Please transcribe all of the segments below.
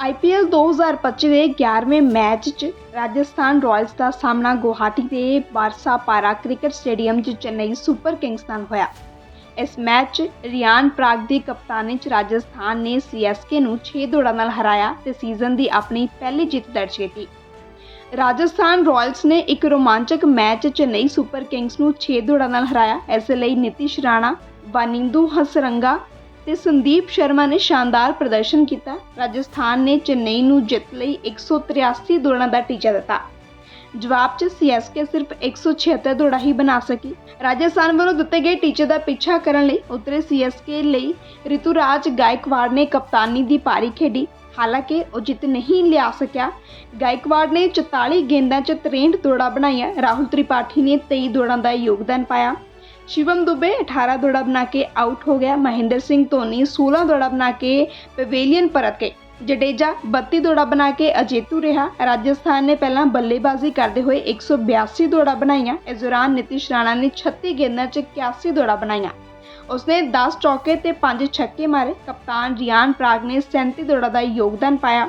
IPL 2025 ਦੇ 11ਵੇਂ match 'ਚ Rajasthan royals ਦਾ ਸਾਹਮਣਾ ਗੁਹਾਟੀ ਦੇ ਬਾਰਸਾ ਪਾਰਾ ਕ੍ਰਿਕਟ ਸਟੇਡੀਅਮ 'ਚ ਚੇਨਈ ਸੁਪਰ ਕਿੰਗਸ ਨਾਲ ਹੋਇਆ। ਇਸ ਮੈਚ 'ਚ ਰਿਆਨ ਪ੍ਰਾਗ ਦੀ ਕਪਤਾਨੀ 'ਚ ਰਾਜਸਥਾਨ ਨੇ ਸੀਐਸਕੇ ਨੂੰ 6 ਦੌੜਾਂ ਨਾਲ ਹਰਾਇਆ ਤੇ ਸੀਜ਼ਨ ਦੀ ਆਪਣੀ ਪਹਿਲੀ ਜਿੱਤ ਦਰਜ ਕੀਤੀ। ਰਾਜਸਥਾਨ ਰਾਇਲਸ ਨੇ ਇੱਕ ਰੋਮਾਂਚਕ ਮੈਚ 'ਚ ਚੇਨਈ ਸੁਪਰ ਕਿੰਗਸ ਨੂੰ 6 ਦੌੜਾਂ ਨਾਲ ਹਰਾਇਆ। ਇਸ ਲਈ ਨਿਤਿਸ਼ ਰਾਣਾ, ਵਾਨਿੰਦੂ ਹਸਰੰਗਾ ਤੇ ਸੰਦੀਪ ਸ਼ਰਮਾ ਨੇ ਸ਼ਾਨਦਾਰ ਪ੍ਰਦਰਸ਼ਨ ਕੀਤਾ। ਰਾਜਸਥਾਨ ਨੇ ਚੇਨਈ ਨੂੰ ਜਿੱਤ ਲਈ 183 ਦੌੜਾਂ ਦਾ ਟੀਚਾ ਦਿੱਤਾ। ਜਵਾਬ 'ਚ ਸੀਐਸਕੇ ਸਿਰਫ 176 ਦੌੜਾਂ ਹੀ ਬਣਾ ਸਕੀ। ਰਾਜਸਥਾਨ ਵੱਲੋਂ ਦਿੱਤੇ ਗਏ ਟੀਚੇ ਦਾ ਪਿੱਛਾ ਕਰਨ ਲਈ ਉਤਰੇ ਸੀਐਸਕੇ ਲਈ ਰਿਤੂਰਾਜ ਗਾਇਕਵਾੜ ਨੇ ਕਪਤਾਨੀ ਦੀ ਪਾਰੀ ਖੇਡੀ। ਹਾਲਾਂਕਿ ਉਹ ਜਿੱਤ ਨਹੀਂ ਲਿਆ ਸਕਿਆ। ਗਾਇਕਵਾੜ ਨੇ 44 ਗੇਂਦਾਂ 'ਚ 63 ਦੌੜਾਂ ਬਣਾਈਆਂ। ਰਾਹੁਲ ਤ੍ਰਿਪਾਠੀ ਨੇ 23 ਦੌੜਾਂ ਦਾ ਯੋਗਦਾਨ ਪਾਇਆ। ਸ਼ਿਵਮ ਦੁਬੇ 18 ਦੌੜਾ ਬਣਾ ਕੇ ਆਊਟ ਹੋ ਗਿਆ ਮਹਿੰਦਰ ਸਿੰਘ ਧੋਨੀ 16 ਦੌੜਾ ਬਣਾ ਕੇ ਪਵੇਲੀਅਨ ਪਰਤ ਗਏ ਜਡੇਜਾ 32 ਦੌੜਾ ਬਣਾ ਕੇ ਅਜੇਤੂ ਰਿਹਾ ਰਾਜਸਥਾਨ ਨੇ ਪਹਿਲਾਂ ਬੱਲੇਬਾਜ਼ੀ ਕਰਦੇ ਹੋਏ 182 ਦੌੜਾਂ ਬਣਾਈਆਂ ਇਸ ਦੌਰਾਨ ਨਿਤਿਸ਼ ਰਾਣਾ ਨੇ 36 ਗੇਂਦਾਂ 'ਚ 81 ਦੌੜਾਂ ਬਣਾਈਆਂ ਉਸਨੇ 10 ਚੌਕੇ ਤੇ 5 ਛੱਕੇ ਮਾਰੇ ਕਪਤਾਨ ਰਿਆਨ ਪ੍ਰਾਗ ਨੇ 37 ਦੌੜਾਂ ਦਾ ਯੋਗਦਾਨ ਪਾਇਆ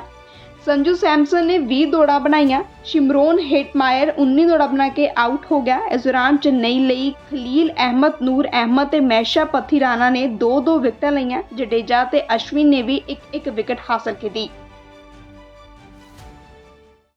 ਸੰਜੂ ਸੈਮਸਨ ਨੇ 20 ਦੌੜਾਂ ਬਣਾਈਆਂ। ਸ਼ਿਮਰੋਨ ਹੇਟਮਾਇਰ 19 ਦੌੜਾਂ ਬਣਾ ਕੇ ਆਊਟ ਹੋ ਗਿਆ। ਇਸ ਦੌਰਾਨ ਚੇਨਈ ਲਈ ਖਲੀਲ ਅਹਿਮਦ, ਨੂਰ ਅਹਿਮਦ ਤੇ ਮੈਸ਼ਾ ਪਥਿਰਾਨਾ ਨੇ 2-2 ਵਿਕਟਾਂ ਲਈਆਂ। ਜਡੇਜਾ ਤੇ ਅਸ਼ਵਿਨ ਨੇ ਵੀ ਇੱਕ ਇੱਕ ਵਿਕਟ ਹਾਸਲ ਕੀਤੀ।